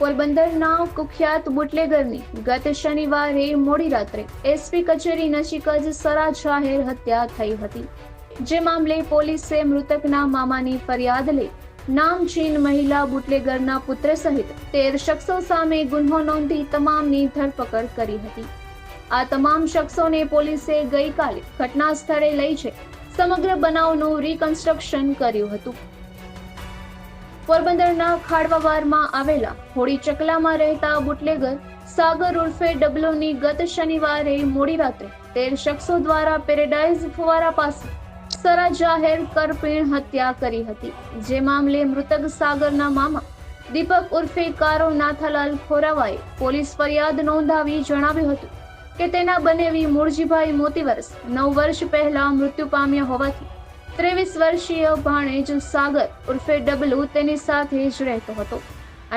પોરબંદરના કુખ્યાત બુટલેગરની ગત શનિવારે મોડી રાત્રે એસપી કચેરી નજીક જ સરા જાહેર હત્યા થઈ હતી. જે મામલે પોલીસે મૃતકના મામાની ફરિયાદ લઈ નામચીન મહિલા બુટલેગરના પુત્ર સહિત તેર શખ્સો સામે ગુન્હો નોંધી તમામની ધરપકડ કરી હતી. આ તમામ શખ્સોને પોલીસે ગઈકાલે ઘટના સ્થળે લઈ જઈ સમગ્ર બનાવનું રિકન્સ્ટ્રક્શન કર્યું હતું. પોરબંદરના ખાડવાવારમાં આવેલા હોળી ચકલામાં રહેતા બુટલેગર સાગર ઉર્ફે ડબલોની ગત શનિવારે મોડી રાત્રે તેર શખ્સો દ્વારા પેરેડાઇઝ ફુવારા પાસે સરા જાહેર કરપીણ હત્યા કરી હતી. જે મામલે મૃતક સાગરના મામા દીપક ઉર્ફે કારો નાથાલાલ ખોરાવાએ પોલીસ ફરિયાદ નોંધાવી જણાવ્યું હતું કે તેના બનેવી મૂળજીભાઈ મોતીવરસ નવ વર્ષ પહેલા મૃત્યુ પામ્યા હોવાથી ત્રેવીસ વર્ષીય ભાણેજ સાગર ઉર્ફે ડબલુ તેની સાથે જ રહેતો હતો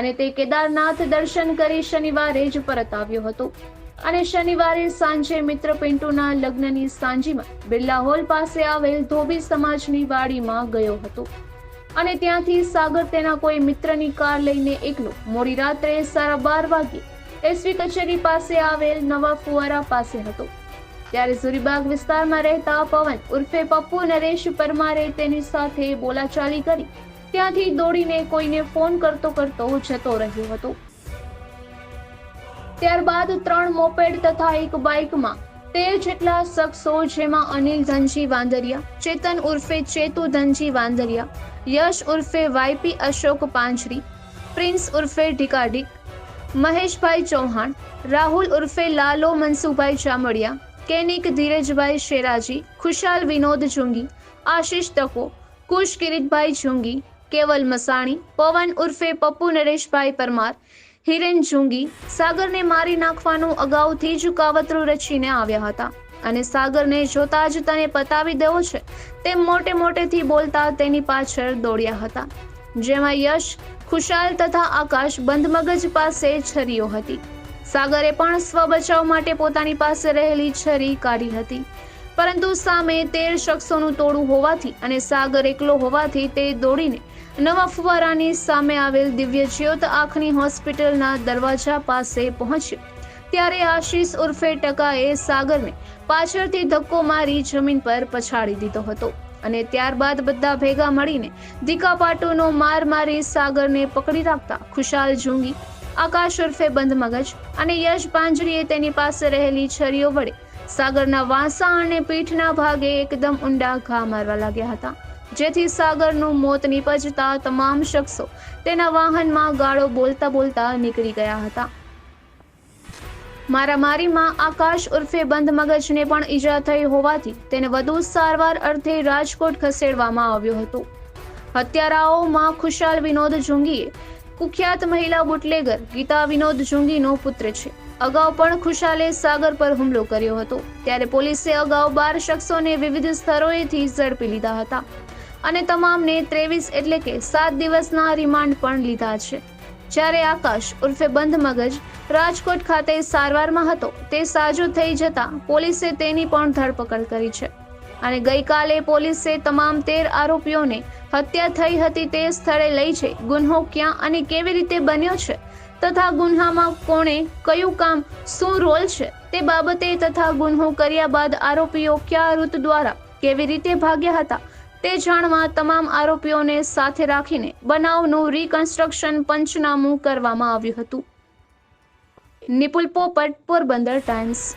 અને તે કેદારનાથ દર્શન કરી શનિવારે જ પરત આવ્યો હતો. અને શનિવારે સાંજે મિત્ર પિન્ટુના લગ્નની સાંજીમાં બિરલા હોલ પાસે આવેલ ધોબી સમાજની વાડીમાં ગયો હતો. અને ત્યાંથી સાગર તેના કોઈ મિત્રની કાર લઈને એકલો મોડી રાત્રે સાડા બાર વાગ્યે એસવી કચેરી પાસે આવેલ નવા ફુવારા પાસે હતો. ત્યારે સુરીબાગ વિસ્તારમાં રહેતા પવન ઉર્ફે પપ્પુ નરેશ પરમારે તેની સાથે બોલાચાલી કરી. ત્યાંથી દોડીને કોઈને ફોન કરતો કરતો જતો રહ્યો હતો. ત્યારબાદ ત્રણ મોપેડ તથા એક બાઇકમાં તેર જેટલા શખ્સો જેમાં અનિલ ધનજી વાંદરિયા, ચેતન ઉર્ફે ચેતુ ધનજી વાંદરિયા, યશ ઉર્ફે વાયપી અશોક પાંચરી પ્રિન્સ ઉર્ફે ઢીકાઢીક મહેશભાઈ ચૌહાણ, રાહુલ ઉર્ફે લાલો મનસુભાઈ ચામડિયા કેનિક ધીરજભાઈ શેરાજી, ખુશાલ વિનોદ જુંગી આશીષ તકો કુશ કિરીટભાઈ જુંગી કેવલ મસાણી, પવન ઉર્ફે પપ્પુ નરેશભાઈ પરમાર, હિરેન જુંગી સાગરને મારી નાખવાનું અગાઉથી જ કાવતરું રચીને આવ્યા હતા અને સાગરને જોતા જ તને પતાવી દેવો છે તેમ મોટે મોટેથી બોલતા તેની પાછળ દોડ્યા હતા, જેમાં યશ, ખુશાલ તથા આકાશ બંધ મગજ પાસે છરીઓ હતી. સાગરે પણ સ્વ બચાવ માટે પોતાની પાસે રહેલી છરી કાઢી હતી. પરંતુ સામે તેર શખ્સોનું ટોળું હોવાથી અને સાગર એકલો હોવાથી તે દોડીને નવા ફુવારાની સામે આવેલ દિવ્ય જ્યોત આંખની હોસ્પિટલના દરવાજા પાસે પહોંચ્યો. ત્યારે આશીષ ઉર્ફે ટકાએ સાગરને પાછળથી ધક્કો મારી જમીન પર પછાડી દીધો હતો અને ત્યારબાદ બધા ભેગા મળીને ધીકાપાટુનો માર મારી સાગરને પકડી રાખતા ખુશાલ જુંગી આકાશ ઉર્ફે બંધ મગજ અને યશ પાંજરીએ તેની પાસે રહેલી છરીઓ વડે સાગરના વાંસા અને પીઠના ભાગે એકદમ ઊંડા ઘા મારવા લાગ્યા હતા. જેથી સાગરનું મોત નીપજતા તમામ શખ્સો તેના વાહનમાં ગાળો બોલતા બોલતા નીકળી ગયા હતા. મારામારીમાં આકાશ ઉર્ફે બંધ મગજને પણ ઈજા થઈ હોવાથી તેને વધુ સારવાર અર્થે રાજકોટ ખસેડવામાં આવ્યો હતો. હત્યારાઓમાં ખુશાલ વિનોદ જુંગીએ કુખ્યાત મહિલા બુટલેગર ગીતા વિનોદ જુંગીનો પુત્ર છે. અગાઉ પણ ખુશાલે સાગર પર હુમલો કર્યો હતો. ત્યારે પોલીસે અગાઉ બાર શખ્સોને વિવિધ સ્થળોએથી ઝડપી લીધા હતા. અને તમામને ત્રેવીસ એટલે કે સાત દિવસના રિમાન્ડ પણ લીધા છે. જ્યારે આકાશ ઉર્ફે બંધ મગજ રાજકોટ ખાતે સારવારમાં હતો, તે સાજો થઈ જતા પોલીસે તેની પણ ધરપકડ કરી છે. અને ગઈકાલે પોલીસે તમામ તેર આરોપીઓને હત્યા થઈ હતી તે સ્થળે લઈ જઈ ગુન્હો ક્યાં અને કેવી રીતે બન્યો છે? તથા ગુન્હામાં કોણે કયું કામ, શું રોલ છે? તે બાબતે તથા ગુન્હો કર્યા બાદ આરોપીઓ કયા રૂટ દ્વારા કેવી રીતે ભાગ્યા હતા? તે જાણવા તમામ આરોપીઓને સાથે રાખીને બનાવનું રિકન્સ્ટ્રક્શન પંચનામું કરવામાં આવ્યું હતું. નિપુલ પોપટ, પોરબંદર ટાઈમ્સ.